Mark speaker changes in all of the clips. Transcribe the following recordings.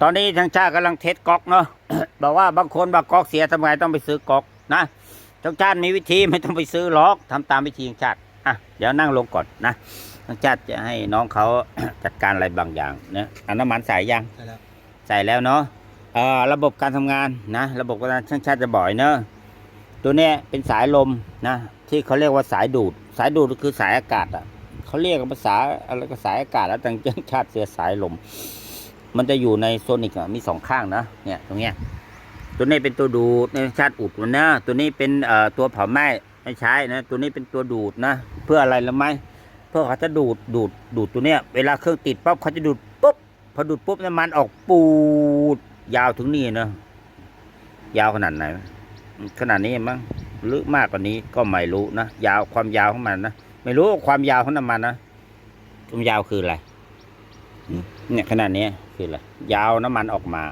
Speaker 1: ตอนนี้ทางชาติกำลังเทสก๊อกเนาะบอกว่าบางคนบอกก๊อกเสียทำไงต้องไปซื้อก๊อกนะทางชาติมีวิธีไม่ต้องไปซื้อหรอกทำตามวิธีทางชาติอะเดี๋ยวนั่งลงก่อนนะทางชาติจะให้น้องเขาจัดการอะไรบางอย่างนะอันน้ำมันใส่ยัง
Speaker 2: ใช่แล้ว
Speaker 1: ใส่แล้วเนาะเอ่อระบบการทำงานนะ ระบบการช่างชาติจะบ่อยเนอะตัวเนี้ยเป็นสายลมนะที่เขาเรียกว่าสายดูด สายดูดก็คือสายอากาศอะเขาเรียกกันภาษาอะไรก็สายอากาศแล้วแต่ช่างชาติเสือสายลม มันจะอยู่ในโซนิกอะมีสองข้างนะเนี่ยตรงเนี้ยตัวนี้เป็นตัวดูดในชาติอุดมันนะตัวนี้เป็นเอ่อตัวเผาไหม้ไม่ใช่นะ ตัวนี้เป็นตัวดูดนะ เพื่ออะไรรู้ไหมเพื่อเขาจะดูดดูดดูดตัวเนี้ยเวลาเครื่องติดปั๊บเขาจะดูดปุ๊บพอดูดปุ๊บน้ำมันออกปูด ยาวถึงนี่นะยาวขนาดไหนขนาดนี้มั้งหรือมากกว่านี้ก็ไม่รู้นะยาวความยาวของมันนะไม่รู้ความยาวของน้ำมันนะความยาวคืออะไร เนี่ยขนาดนี้คืออะไรยาวน้ำมันออกมา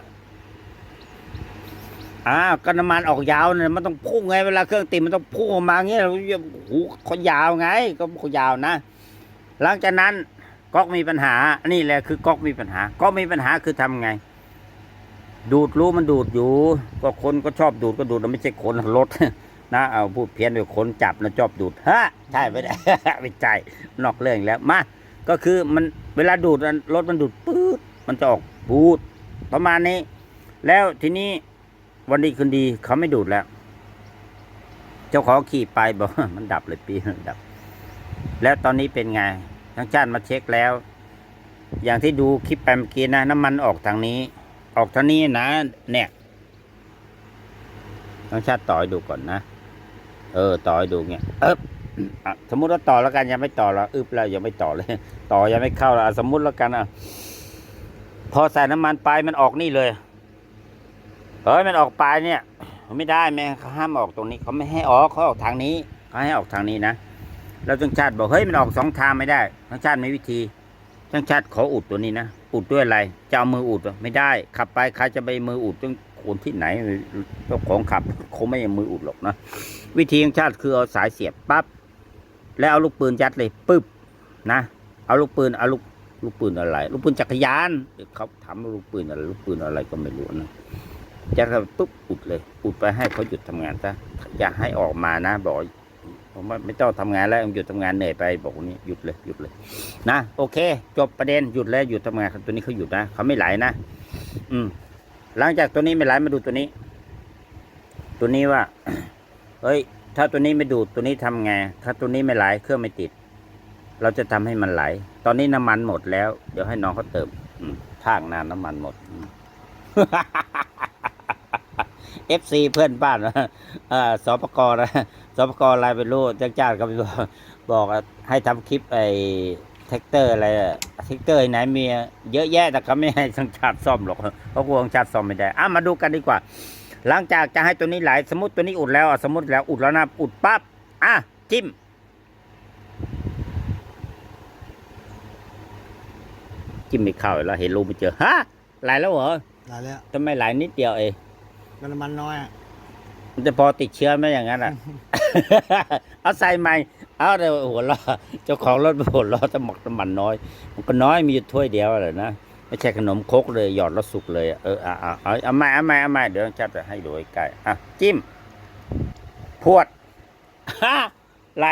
Speaker 1: อ้าวก็น้ำมันออกยาวเนี่ยมันต้องพุ่งไงเวลาเครื่องติดมันต้องพุ่งออกมาเงี้ยโอ้โหเขายาวไง ก็เขายาวนะ หลังจากนั้นก๊อกมีปัญหา นี่แหละคือก๊อกมีปัญหาก๊อกมีปัญหาคือทำไง ดูดรู้มันดูดอยู่ ก็คนก็ชอบดูดก็ดูดนไม่ใช่คนรถนะเอาพูดเพี้ยนไปคนจับนะชอบดูดฮะใช่ไม่ได้ไม่ใช่นอกเรื่องแล้วมาก็คือมัน เวลาดูดรถมันดูดปื๊ดมันจะออกปูด ประมาณนี้ แล้วทีนี้วันดีคืนดีเขาไม่ดูดแล้ว เจ้าของขี่ไปบอกมันดับเลยปีดับ แล้วตอนนี้เป็นไงทั้งชาติมาเช็คแล้ว อย่างที่ดูคลิปไปเมื่อกี้นะน้ำมันออกทางนี้ ออกทางนี้นะ เนี่ยทั้งชาติต่อให้ดูก่อนนะ เออ ต่อให้ดูเงี้ยเอบอะ สมมุติว่าต่อแล้วกันยังไม่ต่อแล้วอึบแล้วยังไม่ต่อเลย ต่อยังไม่เข้าแล้วสมมุติแล้วกันอะพอใส่น้ำมันไปมันออกนี่เลยเฮ้ยมันออกปลายเนี่ยไม่ได้แม่เขาห้ามออกตรงนี้เขาไม่ให้ออกเขาออกทางนี้เขาให้ออกทางนี้นะแล้วจังชาติบอกเฮ้ยมันออกสองทางไม่ได้จังชาติมีวิธีจังชาติขออุดตัวนี้นะอุดด้วยอะไรจะเอามืออุดไม่ได้ ขับไปใครจะไปมืออุดต้องคนที่ไหนเจ้าของขับคงไม่เอามืออุดหรอกนะวิธีจังชาติคือเอาสายเสียบปั๊บ แล้วเอาลูกปืนยัดเลยปึ๊บนะ เอาลูกปืนเอาลูกลูกปืนอะไร ลูกปืนจักรยานเขาถามลูกปืนอะไรลูกปืนอะไรก็ไม่รู้นะจะทำปุ๊บอุดเลย อุดไปให้เขาหยุดทำงานซะอย่าให้ออกมานะบอกผมว่าไม่ต้องทำงานแล้วหยุดทำงานเหนื่อยไปบอกนี้หยุดเลยหยุดเลย นะโอเค จบประเด็นหยุดแล้วหยุดทำงานตัวนี้เขาหยุดนะเขาไม่ไหลนะอืม หลังจากตัวนี้ไม่ไหลมาดูตัวนี้ ตัวนี้ว่า เฮ้ย ถ้าตัวนี้ไม่ดูดตัวนี้ทำไงถ้าตัวนี้ไม่ไหลเครื่องไม่ติด เราจะทำให้มันไหล ตอนนี้น้ำมันหมดแล้ว เดี๋ยวให้น้องเขาเติมอืมทางนานน้ำมันหมดเอฟซีเพื่อนบ้านนะเอ่อสปกนะสปกอะไรเป็นรู้จ้าจ้าก็ไปบอกบอกให้ทำคลิปไอ้แท็กเตอร์อะไรแท็กเตอร์ไหนมีเยอะแยะแต่เขาไม่ให้ทางชาติซ่อมหรอกเพราะกลัวทางชาติซ่อมไม่ได้อะมาดูกันดีกว่า หลังจากจะให้ตัวนี้ไหลสมมติตัวนี้อุดแล้วอะสมมติแล้วอุดแล้วนะอุดปั๊บอะจิ้มจิ้มไม่เข้าอีกแล้วเห็นรูไม่เจอฮะไหลแล้วเหรอ
Speaker 2: ได้แล้ว
Speaker 1: ทำไมไหลนิดเดียวเอง
Speaker 2: ก็น้ำมันน้อยอะ
Speaker 1: มันจะพอติดเชื้อไหมอย่างนั้นอะเอาใส่ใหม่เอาเดี๋ยวหัวเราะเจ้าของรถหัวเราะจะหมกน้ำมันน้อย มันก็น้อยมีอยู่ถ้วยเดียวเลยนะ ไม่ใช่ขนมคกเลยหยอดแล้วสุกเลยเอออะอะเอาเอาม่เอาม่เอาม่เดี๋ยวจับจะให้ดูใกล้อะจิ้ม พวดฮ่าไหล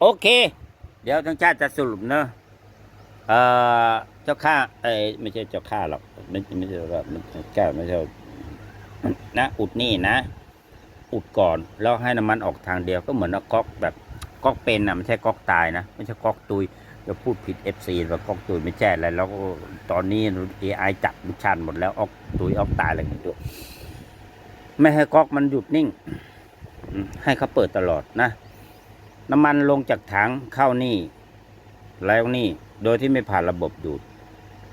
Speaker 1: โอเค เดี๋ยวทั้งชาติจะสรุปเนอะเออเจ้าข้าเอ้ไม่ใช่เจ้าข้าหรอกไม่ไม่ใช่ว่าแก้วไม่ใช่นะ อุดนี่นะ อุดก่อนแล้วให้น้ำมันออกทางเดียวก็เหมือนก๊อกแบบก๊อกเป็นนะไม่ใช่ก๊อกตายนะไม่ใช่ก๊อกตุย จะพูดผิด FC ว่าก๊อกตุยไม่ใช่อะไรแล้วก็ตอนนี้ AI จับมันชันหมดแล้วออกตุยออกตายอะไรกันตัวไม่ให้ก๊อกมันหยุดนิ่ง ให้เขาเปิดตลอดนะ น้ำมันลงจากถังเข้านี่ แล้วนี่ โดยที่ไม่ผ่านระบบดูด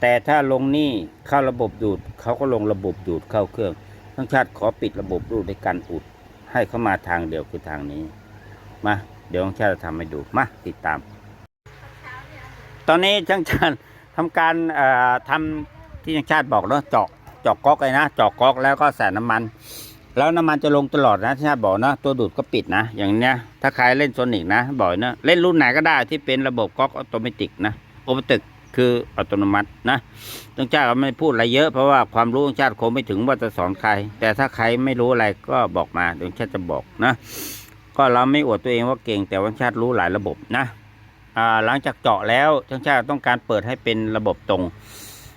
Speaker 1: แต่ถ้าลงนี่เข้าระบบดูด เขาก็ลงระบบดูดเข้าเครื่องทั้งชาติขอปิดระบบรูดในการอุด ให้เข้ามาทางเดียวคือทางนี้ มา เดี๋ยวทั้งชาติจะทำให้ดู มาติดตาม ตอนนี้ทั้งชาติทำการเอ่อทำที่ทั้งชาติบอกเนาะเจาะเจาะก๊อกเลยนะเจาะก๊อกแล้วก็ใส่น้ำมัน แล้วน้ำมันจะลงตลอดนะที่ชาติบอกนะตัวดูดก็ปิดนะ อย่างเนี้ยถ้าใครเล่นโซนิกนะบ่อกนะเล่นรุ่นไหนก็ได้ที่เป็นระบบก๊อกออโตเมตินะโอเปติกคืออัตโนมัตินะต้งชาติก็ไม่พูดอะไรเยอะเพราะว่าความรู้ต้องชาติคงไม่ถึงว่าจะสอนใคร แต่ถ้าใครไม่รู้อะไรก็บอกมาเดี๋ยวชาติจะบอกนะ ก็เราไม่อวดตัวเองว่าเก่งแต่ว่าชาติรู้หลายระบบนะ หลังจากเจาะแล้วทั้งชาติต้องการเปิดให้เป็นระบบตรง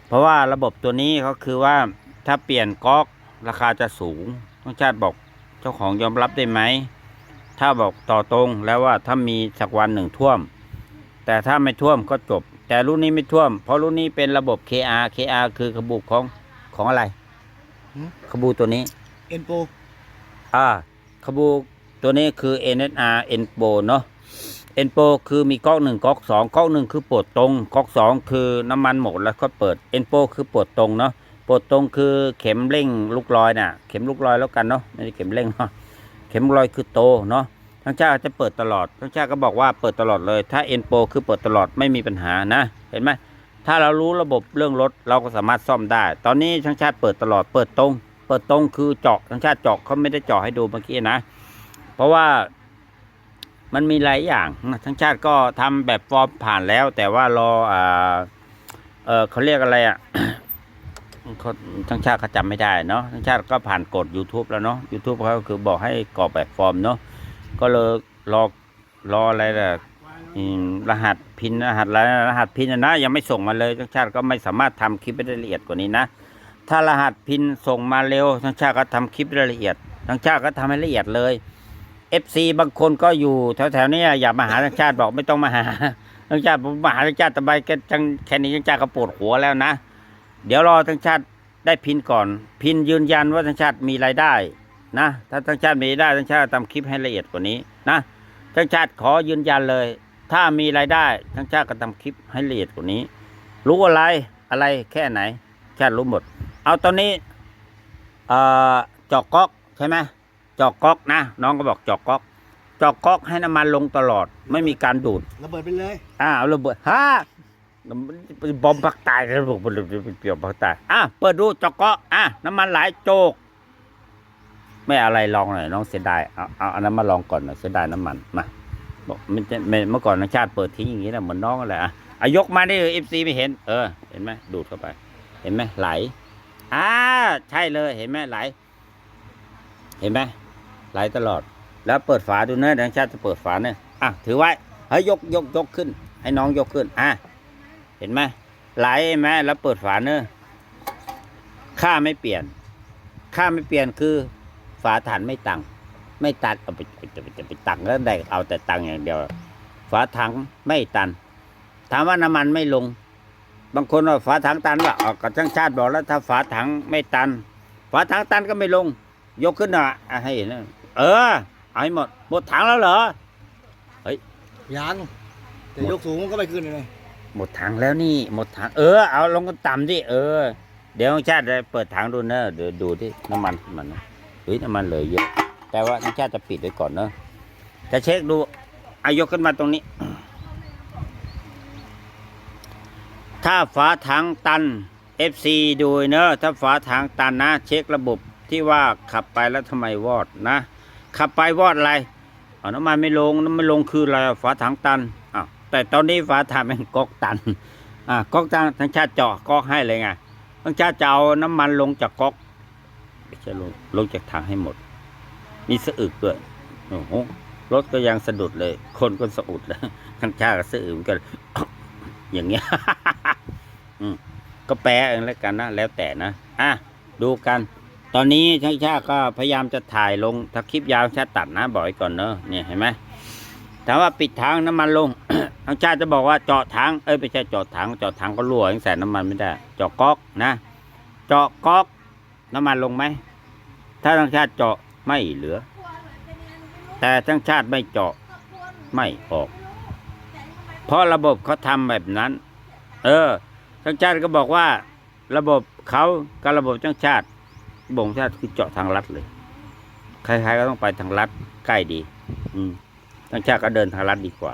Speaker 1: เพราะว่าระบบตัวนี้เขาคือว่าถ้าเปลี่ยนก๊อกราคาจะสูงทั้งชาติบอกเจ้าของยอมรับได้ไหมถ้าบอกต่อตรงแล้วว่าถ้ามีสักวันหนึ่งท่วม แต่ถ้าไม่ท่วมก็จบ แต่รุ่นนี้ไม่ท่วม เพราะรุ่นนี้เป็นระบบ KR KR คือขบูของของอะไร
Speaker 2: หืม
Speaker 1: ขบูตัวนี้
Speaker 2: เอ็นโป
Speaker 1: อ่าขบูตัวนี้คือ NSR Enpo เนาะ Enpo คือมีก๊อกหนึ่งก๊อกสองก๊อกหนึ่งคือปวดตรงก๊อกสองคือน้ำมันหมดแล้วก็เปิด Enpo คือปวดตรงเนาะปวดตรงคือเข็มเร่งลูกลอยน่ะ เข็มลูกลอยแล้วกันเนาะไม่ใช่เข็มเร่งเนาะเข็มลอยคือโตเนาะทั้งชาติจะเปิดตลอดทั้งชาติก็บอกว่าเปิดตลอดเลย ถ้า Enpo คือเปิดตลอดไม่มีปัญหานะ เห็นไหมถ้าเรารู้ระบบเรื่องรถเราก็สามารถซ่อมได้ ตอนนี้ทั้งชาติเปิดตลอดเปิดตรง เปิดตรงคือเจาะทั้งชาติเจาะเขาไม่ได้เจาะให้ดูเมื่อกี้นะ เพราะว่า มันมีหลายอย่างทั้งชาติก็ทำแบบฟอร์มผ่านแล้ว แต่ว่ารออ่าเออเขาเรียกอะไรอะทั้งชาติเขาจำไม่ได้เนาะทั้งชาติก็ผ่านกฎ YouTube แล้วเนาะ YouTube เขาคือบอกให้กรอกแบบฟอร์มเนาะก็เลยรอรออะไรล่ะรหัสพินรหัสอะไรรหัสพินนะยังไม่ส่งมาเลยทั้งชาติก็ไม่สามารถทำคลิปได้ละเอียดกว่านี้นะ ถ้ารหัสพินส่งมาเร็วทั้งชาติก็ทำคลิปได้ละเอียดทั้งชาติก็ทำให้ละเอียดเลย FC บางคนก็อยู่แถวๆนี้อย่ามาหาทั้งชาติบอกไม่ต้องมาหาทั้งชาติผมมาหาทั้งชาติตะไบแค่จังแค่นี้ทั้งชาติก็ปวดหัวแล้วนะ เดี๋ยวรอทั้งชาติได้พินก่อน พินยืนยันว่าทั้งชาติมีรายได้นะ ถ้าทั้งชาติมีรายได้ทั้งชาติทำคลิปให้ละเอียดกว่านี้นะทั้งชาติขอยืนยันเลย ถ้ามีรายได้ทั้งชาติก็ทำคลิปให้ละเอียดกว่านี้ รู้อะไรอะไรแค่ไหน ชาติรู้หมด เอาตอนนี้เอ่อจอกก๊อกใช่ไหม จอกก๊อกนะ น้องก็บอกจอกก๊อก จอกก๊อกให้น้ำมันลงตลอด ไม่มีการดูด
Speaker 2: ระเบิดไปเลย
Speaker 1: อ่าเอาระเบิดฮ่าบอมปักตายกันบอกมันเปรี้ยวปักตายอะเปิดดูจอกก๊อกอะน้ำมันไหลโจก ไม่อะไรลองหน่อยน้องเสียดายเอาเอาอันนั้นมาลองก่อนหน่อยเสียดายน้ำมันมาบอกมันจะไม่เมื่อก่อนนักชาติเปิดทิ้งอย่างนี้นะเหมือนน้องอะไรอะอายกมาได้เอฟซีไม่เห็น เออ เห็นไหมดูดเข้าไป เห็นไหมไหลอ่าใช่เลยเห็นไหมไหล เห็นไหม ไหลตลอด แล้วเปิดฝาดูเนอะนักชาติจะเปิดฝาเนี่ยอะถือไว้เฮ้ยยกยกยกขึ้น ให้น้องยกขึ้นอะเห็นไหมไหลไหมแล้วเปิดฝาเนอะค่าไม่เปลี่ยน ค่าไม่เปลี่ยนคือฝาถังไม่ตังไม่ตันเอาไปจะไปจะไปตังแล้วได้เอาแต่ตังอย่างเดียว ฝาถังไม่ตัน ถามว่าน้ำมันไม่ลง บางคนว่าฝาถังตันว่าออกกับช่างชาติบอกแล้วถ้าฝาถังไม่ตัน ฝาถังตันก็ไม่ลง ยกขึ้นหน่อยอะให้เห็นนะ เออเอาให้หมดหมดถังแล้วเหรอ
Speaker 2: ยังแต่ยกสูงมันก็ไม่ขึ้นเลย
Speaker 1: หมดถังแล้วนี่ หมดถังเออเอาลงกันต่ำดิเออ เดี๋ยวช่างชาติจะเปิดถังดูเนอะเดี๋ยวดูที่น้ำมันมันนะเฮ้ยน้ำมันเหลือเยอะ แต่ว่าช่างชาติจะปิดไว้ก่อนเนอะจะเช็คดูอายกขึ้นมาตรงนี้ ถ้าฝาถังตัน FC ดูเนอะถ้าฝาถังตันนะ เช็คระบบที่ว่าขับไปแล้วทำไมวอดนะ ขับไปวอดอะไรเอาน้ำมันไม่ลงน้ำมันลงคืออะไรฝาถังตันอ้าวแต่ตอนนี้ฝาถังเป็นก๊อกตันอ่าก๊อกตันทั้งชาติเจาะก๊อกให้เลยไงทั้งชาติจะเอาน้ำมันลงจากก๊อกไม่ใช่ลงลงจากถังให้หมด มีสะอึกด้วยโอ้โหรถก็ยังสะดุดเลย คนก็สะอุดแล้วทั้งชาติก็สะอึกเหมือนกันอย่างเงี้ยอืมก็แปลเองแล้วกันนะแล้วแต่นะอะดูกัน ตอนนี้ช่างชาติก็พยายามจะถ่ายลงถ้าคลิปยาวชาตัดนะบอกไว้ก่อนเนอะเนี่ยเห็นไหมถามว่าปิดทางน้ำมันลงทางชาติจะบอกว่าเจาะถังเอ้ยไม่ใช่เจาะถังเจาะถังก็รั่วยังใส่น้ำมันไม่ได้ เจาะก๊อกนะ เจาะก๊อกน้ำมันลงไหมถ้าทางชาติเจาะไม่เหลือ แต่ทางชาติไม่เจาะไม่ออก เพราะระบบเขาทำแบบนั้น เออทางชาติก็บอกว่า ระบบเขากับระบบจังชาติ บ่งชาติคือเจาะทางลัดเลยใครๆก็ต้องไปทางลัดใกล้ดี อืมทางชาติก็เดินทางลัดดีกว่า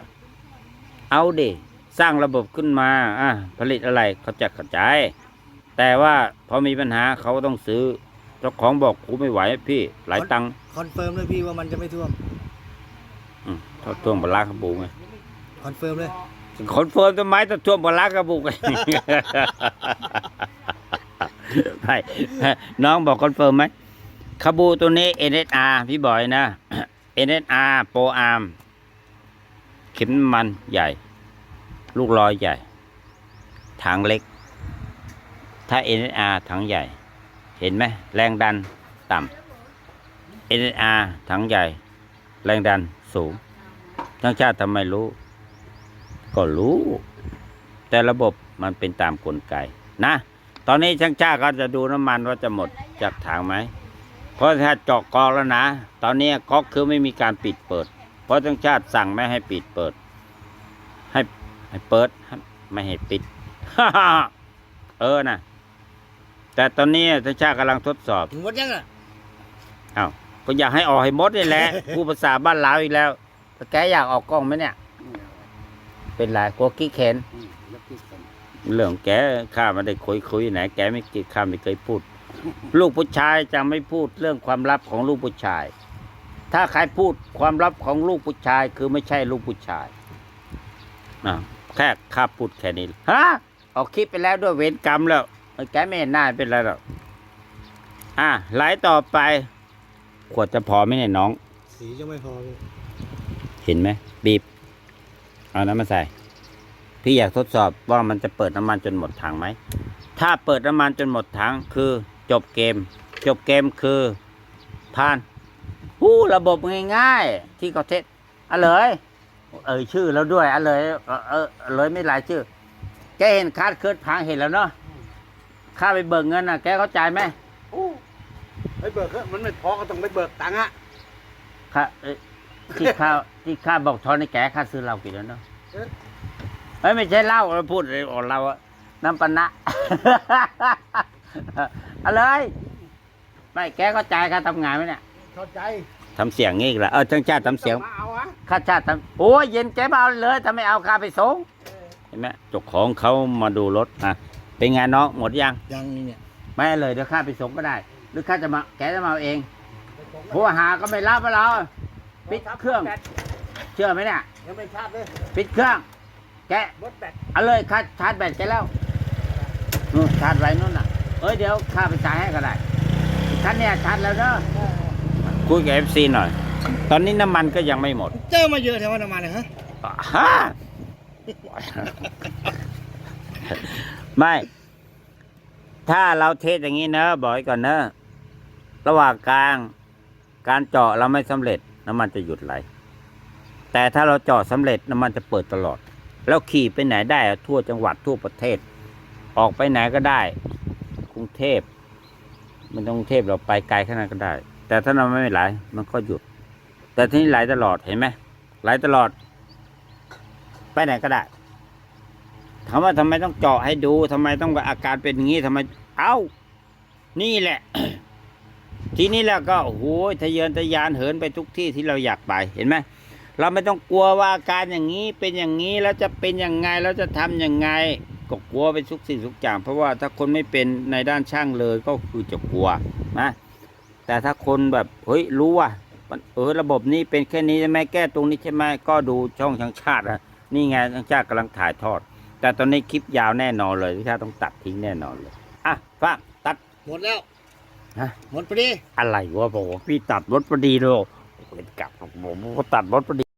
Speaker 1: เอาดิสร้างระบบขึ้นมาอะผลิตอะไรเขาจะกระจาย แต่ว่าพอมีปัญหาเขาก็ต้องซื้อเจ้าของบอกกูไม่ไหวพี่ หลายตังค์
Speaker 2: คอนเฟิร์มเลยพี่ว่ามันจะไม่ท่วม
Speaker 1: อืมเท่าท่วงปลาร้าขบูไง
Speaker 2: คอนเฟิร์มเลย
Speaker 1: คอนเฟิร์มต้นไม้ต้นท่วมปลากระบุกไม่น้องบอกคอนเฟิร์มไหมคาบูตัวนี้ NSR พี่บอยนะ NSR โปรอาร์มเข็มน้ำมันใหญ่ ลูกลอยใหญ่ ถังเล็ก ถ้า NSR ถังใหญ่ เห็นไหมแรงดันต่ำ NSR ถังใหญ่ แรงดันสูงทั้งชาติทำไมรู้ ก็รู้ แต่ระบบมันเป็นตามกลไกนะ ตอนนี้ช่างชาติก็จะดูน้ำมันว่าจะหมดจากถังไหม เพราะถ้าเจาะกอกแล้วนะ ตอนนี้ก๊อกคือไม่มีการปิดเปิด เพราะช่างชาติสั่งไม่ให้ปิดเปิด ให้ให้เปิดให้ไม่ให้ปิด เออนะแต่ตอนนี้ช่างชาติกำลังทดสอบ
Speaker 2: ถึงหมดยังอะ
Speaker 1: อ้าวก็อยากให้ออกให้หมดนี่แหละผู้ภาษาบ้านลาวอีกแล้วแล้วแกอยากออกกล้องไหมเนี่ย เป็นไรกลัวกี้เข็น เรื่องแกข้าไม่ได้คุยคุยไหนแกไม่กิข้าไม่เคยพูด ลูกผู้ชายจะไม่พูดเรื่องความลับของลูกผู้ชาย ถ้าใครพูดความลับของลูกผู้ชาย คือไม่ใช่ลูกผู้ชายอะแค่ข้าพูดแค่นี้ฮะออกคลิปไปแล้วด้วยเวรกรรมแล้วเออแกไม่เห็นหน้าเป็นไรหรอกอะไลฟ์ต่อไป ขวดจะพอไหมเนี่ยน้อง
Speaker 2: สียังไม่พอพี่
Speaker 1: เห็นไหมบีบเอาน้ำมาใส่ พี่อยากทดสอบว่ามันจะเปิดน้ำมันจนหมดถังไหม ถ้าเปิดน้ำมันจนหมดถังคือจบเกม จบเกมคือผ่านหู้ระบบง่ายๆ ที่เขาเทสอะเลย เอ่ยชื่อแล้วด้วยอะเลยเออเออเลยไม่หลายชื่อ แกเห็นคาดเคิร์ดพังเห็นแล้วเนาะค่าไปเบิกเงินนะแกเข้าใจไหม
Speaker 2: โอ้ไปเบิกเถอะมันไม่พอก็ต้องไปเบิกตังค์อะ
Speaker 1: ค่าเอ้ยที่ค่าที่ค่าบอกทอนให้แกค่าซื้อเหล้ากี่แล้วเนาะ เฮ้ยไม่ใช่เหล้าเราพูดเลยออกเราอะน้ำปะนะอะไรไม่แกก็จ่ายค่าทำงานไหมเนี่ย
Speaker 2: เข้าใจ
Speaker 1: ทำเสียงงี้อีกแล้วเออช่างชาติทำเสียง
Speaker 2: มาเอาอะ
Speaker 1: ค่าชาติทำโอ้ยเย็นแกมาเอาเลยถ้าไม่เอาค่าไปส่งเห็นไหมเจ้าของเขามาดูรถอะเป็นไงน้องหมดยัง
Speaker 2: ยังนี่เนี่ย
Speaker 1: ไม่เลยเดี๋ยวค่าไปส่งก็ได้ หรือค่าจะมาแกจะมาเอาเองเพราะว่าหาก็ไม่รับเราปิดเครื่อง เชื่อไหมเนี่ย
Speaker 2: ยังไม่ชาร์จเลย
Speaker 1: ปิดเครื่อง แก
Speaker 2: รถแบต
Speaker 1: เอาเลยค่าชาร์จแบตแกแล้วนู่นชาร์จไว้นู่นน่ะ เอ้ยเดี๋ยวข้าไปจ่ายให้ก็ได้คันเนี้ยชาร์จแล้วเนอะคุยกับเอฟซีหน่อย ตอนนี้น้ำมันก็ยังไม่หมด
Speaker 2: เจอมาเยอะแถวน้ำมันเลยฮะ
Speaker 1: ฮะไม่ ถ้าเราเทสอย่างนี้เนอะบอกไว้ก่อนเนอะระหว่างกลาง การเจาะเราไม่สำเร็จน้ำมันจะหยุดไหล แต่ถ้าเราเจาะสำเร็จน้ำมันจะเปิดตลอด แล้วขี่ไปไหนได้ทั่วจังหวัดทั่วประเทศ ออกไปไหนก็ได้ กรุงเทพมันต้องกรุงเทพเราไปไกลขนาดก็ได้ แต่ถ้าเราไม่ไหลมันก็หยุด แต่ที่นี่ไหลตลอดเห็นไหมไหลตลอด ไปไหนก็ได้ถามว่าทำไมต้องเจาะให้ดูทำไมต้องอาการเป็นอย่างนี้ทำไม เอ้า นี่แหละ ทีนี้แล้วก็โอ้โหทะเยอทะยานเหินไปทุกที่ที่เราอยากไปเห็นไหม เราไม่ต้องกลัวว่าอาการอย่างนี้เป็นอย่างนี้แล้วจะเป็นยังไงแล้วจะทำยังไงก็กลัวไปทุกสิ่งทุกอย่าง เพราะว่าถ้าคนไม่เป็นในด้านช่างเลยก็คือจะกลัวนะแต่ถ้าคนแบบเฮ้ยรู้ว่ามันเออระบบนี้เป็นแค่นี้ใช่ไหมแก้ตรงนี้ใช่ไหมก็ดูช่องช่างชาติอะนี่ไงช่างชาติกำลังถ่ายทอด แต่ตอนนี้คลิปยาวแน่นอนเลยที่ชาติต้องตัดทิ้งแน่นอนเลยอะฟ้าตัด
Speaker 2: หมดแล้ว
Speaker 1: ฮะ
Speaker 2: หมดพอดี
Speaker 1: อะไรวะบอกว่าพี่ตัดรถพอดีเลยเป็นกลับผมก็ตัดรถพอดี